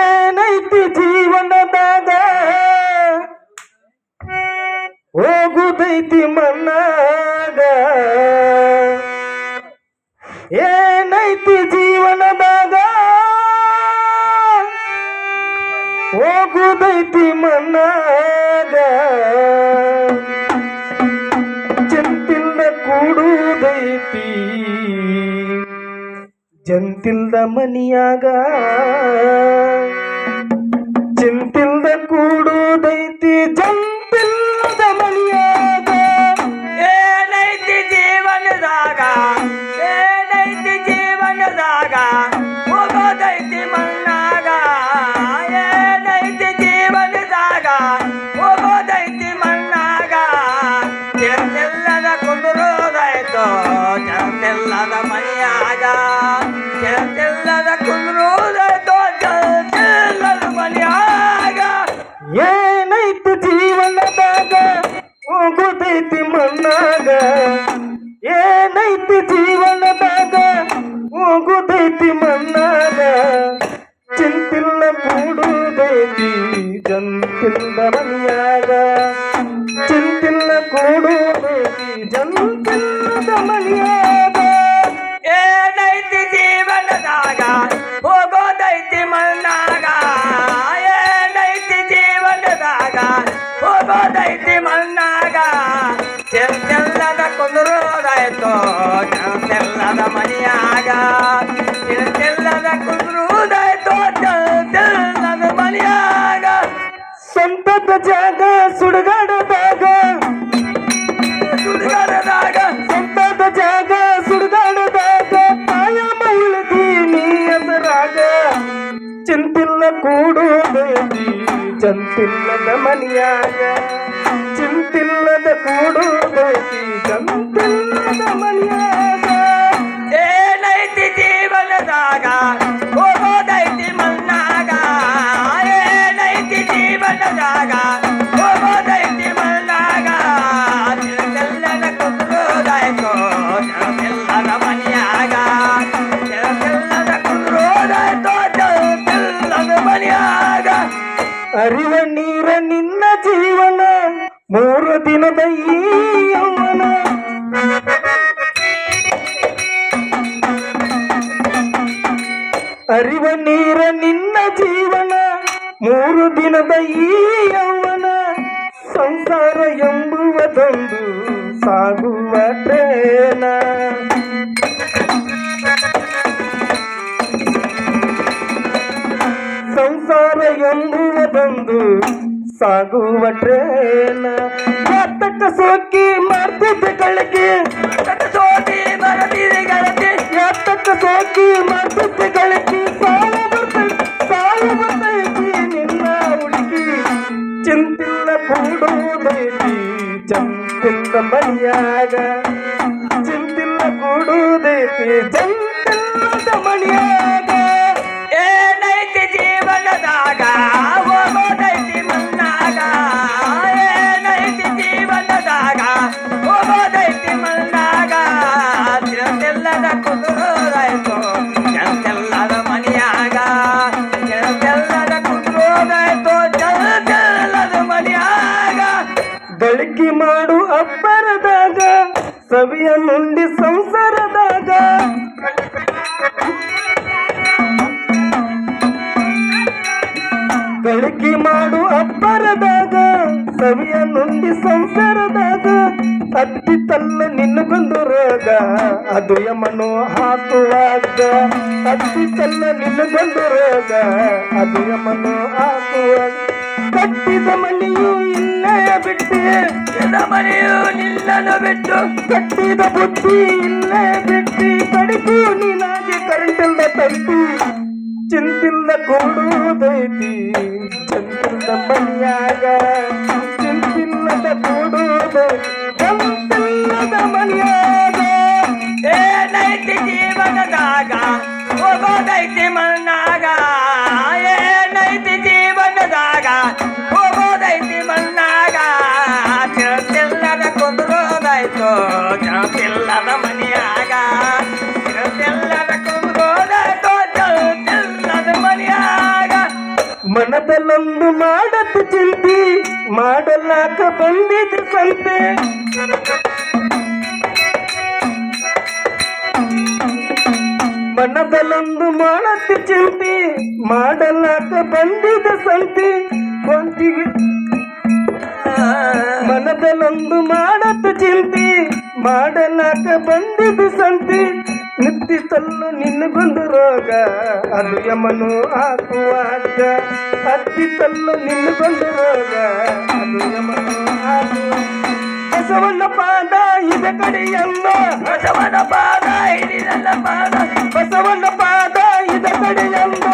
ಏನೈತಿ ಜೀವನದಾಗ? ಹೋಗುದೈತಿ ಮನ್ನಾಗ ಏನೈತಿ ಜೀವನದಾಗ? ಹೋಗುದೈತಿ ಮಣ್ಣಾಗ? ಜಂತಿಲ್ದ ಮನಿಯಾಗ ಹೋಗುದೈತಿ ಮನ್ನಾಗ ಏನೈತಿ ಜೀವನದಾಗ ಹೋಗುದೈತಿ ಮನ್ನಾಗ ಚಿಂತಿಲ್ಲ ಕೂಡುದೈತಿ ಜಂತಿಲ್ದ ಮನಿಯಾಗ. ಮನೆಯಾಗ ಚೆಲ್ಲದ ಕುಂದ್ರೋದಾಯ್ತು ಚೆಲ್ಲದ ಮನೆಯಾಗ. ಸಂತತ ಜಾಗ ಸುಡುಗಾಡದಾಗ ಸುಡುಗಾಡದಾಗ ಸ್ವಂತದ ಜಾಗ ಸುಡುಗಾಡದಾಗ ತಾಯ ಉಳಿದಿ ನೀ ಎದುರಾಗ ಚಿಂತಿಲ್ಲ ಕೂಡುದೈತಿ ಜಂತಿಲ್ಲದ ಮನಿಯಾಗ. ಚಿಂತಿಲ್ಲದ ಕೂಡುದೈತಿ ಚಂತಿಲ್ಲದ ಮನಿಯಾಗ. ಅರಿವ ನೀರ ನಿನ್ನ ಜೀವನ, ಮೂರು ದಿನದ ಈ ಅರಿವ ನೀರ ನಿನ್ನ ಜೀವನ, ಮೂರು ದಿನದ ಈ ಸಂಸಾರ ಎಂಬುವುದೊಂದು ಸಾಗುವ ಟ್ರೇನ ಸಂಸಾರ ಎಂಬುವುದೊಂದು ಸಾಗುವ ಟ್ರೇನ ಯಾತಕ ಸೋಕಿ ಮಾಡ್ತಿದ್ದ ಗಳಿಕೆ ಸೋಟಿ ಬರದಿದೆ ಗೆಳತಿ ಯಾತಕ ಸೋಕಿ ಮಾಡ್ತಿದ್ದ ಗಳಿಕೆ ಸಾಲ ಬರ್ತೈತಿ ಸಾಲ ಬರ್ತೈತಿ ನಿನ್ನ ಹುಡುಗಿ ಚಿಂತಿಲ್ಲ ಕೂಡುವುದೈತಿ ಚಂತಿಲ್ಲ ಮಣಿಯಾಗ ಚಿಂತಿಲ್ಲ ಕೂಡುವುದೈತಿ ಚಂತಿಲ್ಲದ ಸವಿಯ ನುಂಡಿ ಸಂಸಾರದಾಗ. ಗಳಿಕೆ ಮಾಡು ಅಪ್ಪರದಾಗ ಸವಿಯ ನುಂಡಿ ಸಂಸಾರದಾಗ. ಅತ್ತಿ ತಲ್ಲ ನಿನ್ನಗೊಂದು ರೋಗ. ಅದು ಯಮನು ಹಾಕುವಾಗ. ಅತ್ತಿ ತಲ್ಲ ನಿನ್ನಗೊಂದು ರೋಗ. ಅದು ಯಮನು ಹಾಕುವಾಗ. ಕಟ್ಟಿದ ಮನೆಯು ಇಲ್ಲೇ ಬಿಟ್ಟೆ. ಮನೆಯು ನಿನ್ನನ್ನು ಬಿಟ್ಟು ಕಟ್ಟಿದ ಬುದ್ಧಿ ಇಲ್ಲೇ ಬಿಟ್ಟಿ ಕಡಿಕು ನೀನಾಗಿ ಕರೆಂಟಿಲ್ದ ತಂತಿ ಚಿಂತಿಲ್ದ ಕೂಡುವುದೈತಿ ಚಂತಿಲ್ದ ಮನೆಯಾಗ ಮನದಲ್ಲೊಂದು ಮಾಡದ್ದು ಚಿಂತಿ, ಮಾಡಲಾಕ ಬಂದಿದ್ದು ಸಂತೆ. ಮನದಲ್ಲೊಂದು ಮಾಡದ್ದು ಚಿಂತಿ, ಮಾಡಲಾಕ ಬಂದಿದ್ದ ಸಂತೆ. ಕೊಂತಿಗೆ ಮನದಲ್ಲೊಂದು ಮಾಡದ್ದು ಚಿಂತಿ, ಮಾಡಲಾಕ ಬಂದಿದ್ದು ಸಂತಿ. ನಿಂತಿತಲ್ಲು ನಿನ್ನಗೊಂದು ರೋಗ. ಅದು ಯಮನು ಹಾಕುವ ಹಗ್ಗ. ಹತ್ತಿತಲ್ಲು ನಿನ್ನಗೊಂದು ರೋಗ. ಅದು ಯಮನು ಹಾಕುವ ಬಸವನ ಪಾದ, ಇದ ಕಡೆಯಲ್ಲ. ಬಸವನ ಪಾದ ಹಿಡಿದಲ್ಲ ಪಾದ. ಬಸವನ ಪಾದ, ಇದ ಕಡೆಯಲ್ಲ.